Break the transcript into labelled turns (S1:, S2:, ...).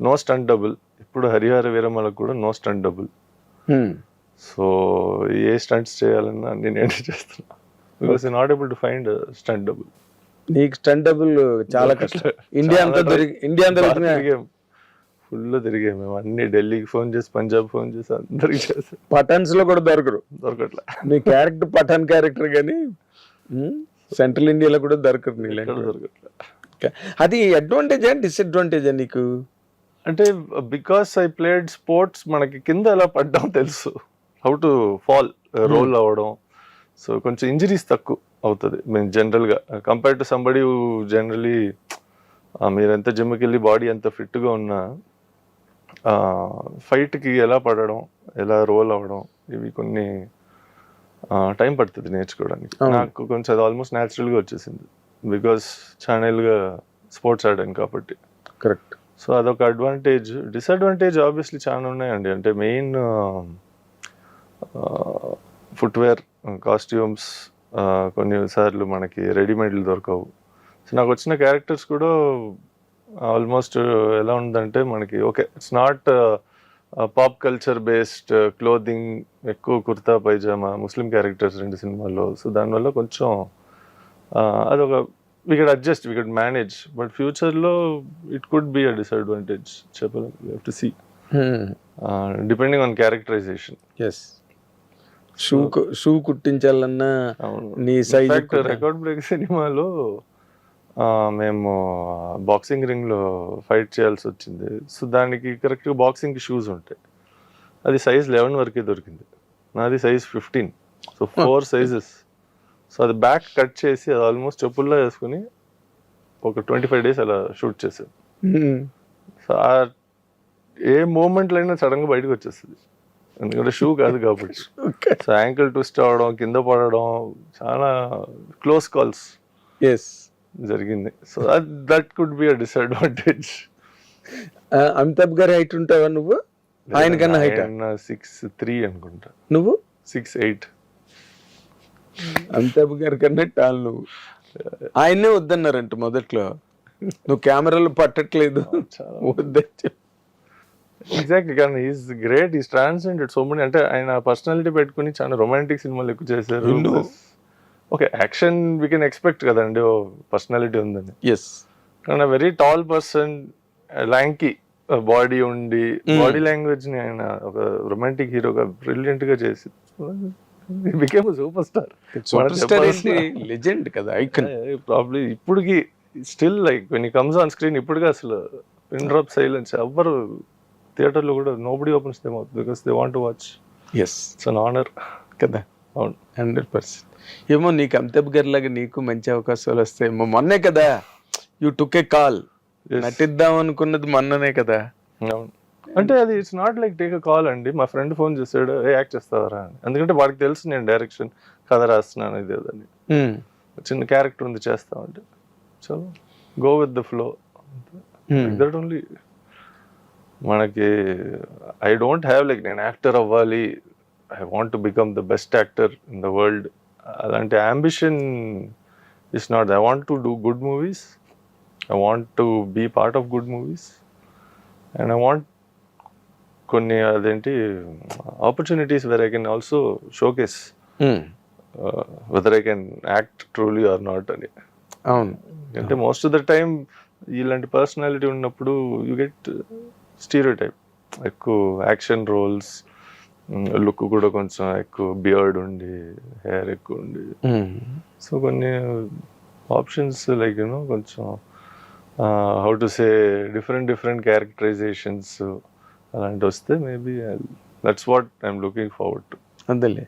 S1: No stunt double ఇప్పుడు హరిహర వీరమలకు కూడా no stunt double. So a stunts చేయాలన్నా నేను ఏంటి చేస్తున్నా? Because not able to find stunt double
S2: నీకు స్టంట్ డబుల్ చాలా కష్టం. ఇండియా అంతా దొరికి ఇండియా అంతా
S1: ఫుల్ తిరిగాం. మేము. అన్ని ఢిల్లీకి ఫోన్ చేసి పంజాబ్ ఫోన్ చేసి అందరికి చేసి.
S2: పఠాన్స్లో కూడా దొరకరు.
S1: దొరకట్లే.
S2: నీ క్యారెక్టర్ పఠాన్ క్యారెక్టర్ కానీ సెంట్రల్ ఇండియాలో కూడా దొరకరు నీ
S1: ఎక్కడ
S2: లాంటి
S1: దొరకట్లే
S2: అది అడ్వాంటేజా డిసడ్వాంటేజా నీకు?
S1: అంటే బికాస్ ఐ ప్లేడ్ స్పోర్ట్స్ మనకి కింద ఎలా పడ్డాం తెలుసు. హౌ టు ఫాల్ రోల్ అవ్వడం. సో కొంచెం ఇంజరీస్ తక్కువ అవుతుంది. మేము జనరల్గా కంపేర్ టు సంబడి జనరలీ మీరు ఎంత జిమ్కి వెళ్ళి బాడీ ఎంత ఫిట్గా ఉన్నా ఫైట్కి ఎలా పడడం ఎలా రోల్ అవ్వడం ఇవి కొన్ని టైం పడుతుంది నేర్చుకోవడానికి. నాకు కొంచెం అది ఆల్మోస్ట్ న్యాచురల్గా వచ్చేసింది. బికాస్ ఛానల్గా స్పోర్ట్స్ ఆడాను కాబట్టి.
S2: కరెక్ట్
S1: సో అదొక అడ్వాంటేజ్ డిసడ్వాంటేజ్ ఆబ్వియస్లీ చాలా ఉన్నాయండి. అంటే మెయిన్ ఫుట్వేర్ కాస్ట్యూమ్స్ కొన్నిసార్లు మనకి రెడీమేడ్లు దొరకవు. సో నాకు వచ్చిన క్యారెక్టర్స్ కూడా ఆల్మోస్ట్ ఎలా ఉందంటే మనకి okay it's not pop culture based clothing ఎక్కువ కుర్తా పైజామా ముస్లిం క్యారెక్టర్స్ రెండు సినిమాల్లో. సో దానివల్ల కొంచెం అదొక we could adjust we could manage but ఫ్యూచర్లో it could be a disadvantage చెప్పలేం to see depending on characterisation
S2: yes shoe shoe కుట్టించాలన్నా నీ కూడా.
S1: రికార్డ్ బ్రేక్ సినిమాలో మేము బాక్సింగ్ రింగ్లో ఫైట్ చేయాల్సి వచ్చింది. సో దానికి కరెక్ట్ బాక్సింగ్ షూస్ ఉంటాయి. అది సైజ్ లెవెన్ వరకే దొరికింది. నాది size fifteen so four sizes so అది బ్యాక్ కట్ చేసి అది ఆల్మోస్ట్ చెప్పుల్లో వేసుకుని ఒక ట్వంటీ ఫైవ్ డేస్ అలా షూట్ చేసాను సో ఆ ఏ మూమెంట్లో అయినా సడన్గా బయటకు వచ్చేస్తుంది. ఎందుకంటే షూ కాదు కాబట్టి. సో యాంకిల్ ట్విస్ట్ అవడం కింద పడడం చాలా క్లోజ్ కాల్స్
S2: ఎస్
S1: జరిగింది. So that could be a disadvantage
S2: Amitabh గారి హైట్ ఉంటావా నువ్వు? ఆయన కన్నా హైట్
S1: సిక్స్ త్రీ అనుకుంటా.
S2: నువ్వు?
S1: సిక్స్ ఎయిట్
S2: అమితాబ్ గారి కన్నా టాల్ నువ్వు. ఆయన్నే వద్దన్నారంట మొదట్లో. నువ్వు కెమెరాలు పట్టట్లేదు. వద్దని చెప్పి.
S1: ఎగ్జాక్ట్లీ కానీ is great is transcended so many అంటే ఆయన పర్సనాలిటీ పెట్టుకుని చాలా రొమాంటిక్ సినిమాలు ఎక్కువ చేశారు. Okay action we can expect కదండి ఓ పర్సనాలిటీ ఉందని.
S2: ఎస్
S1: కానీ very tall person lanky body ఉండి. బాడీ లాంగ్వేజ్ని ఆయన ఒక రొమాంటిక్ హీరోగా బ్రిలియంట్గా చేసి. Became super star
S2: super star ఏంటి లెజెండ్ కదా ఐకన్
S1: ప్రాబ్లీ ఇప్పటికి still like when comes on screen ఇప్పటికి అసలు పిన్ డ్రాప్ సైలెన్స్ ఎవ్వరు థియేటర్లో కూడా నో బడీ ఓపెన్స్ దేమ్ అవుతుంది because they want watch
S2: yes
S1: it's an honour
S2: కదా.
S1: అవును.
S2: హండ్రెడ్ పర్సెంట్ ఏమో నీకు అమితాబ్ గారి లాగా నీకు మంచి అవకాశాలు వస్తాయేమో మొన్నే కదా యూ టుక్ ఏ కాల్. నటిద్దాం అనుకున్నది మొన్ననే కదా.
S1: అవును. అంటే అది it's not like take a call అండి. మా ఫ్రెండ్ ఫోన్ చేశాడు ఏ యాక్ట్ చేస్తావరా? అని. ఎందుకంటే వాడికి తెలుసు నేను డైరెక్షన్ కథ రాస్తున్నాను ఇది అని. చిన్న క్యారెక్టర్ ఉంది చేస్తామంటే చలో go with the flow. That only మనకి ఐ డోంట్ హ్యావ్ లైక్ నేను యాక్టర్ అవ్వాలి. I want to become the best actor in the world అలాంటి ambition is not I want to do good movies I want to be part of good movies and I want కొన్ని అదేంటి opportunities where I can also showcase
S2: Hmm.
S1: Whether I can act truly or not అని.
S2: అవును.
S1: అంటే most of the time ఇలాంటి personality ఉన్నప్పుడు you get stereotype ఎక్కువ action roles look కూడా కొంచెం ఎక్కువ బియర్డ్ ఉండి హెయిర్ ఎక్కువ ఉండి.
S2: Hmm.
S1: సో కొన్ని ఆప్షన్స్ లైక్ యూనో కొంచెం how to say different different characterisations అలాంటి వస్తే maybe that's what I'm looking forward to
S2: అంతేలే.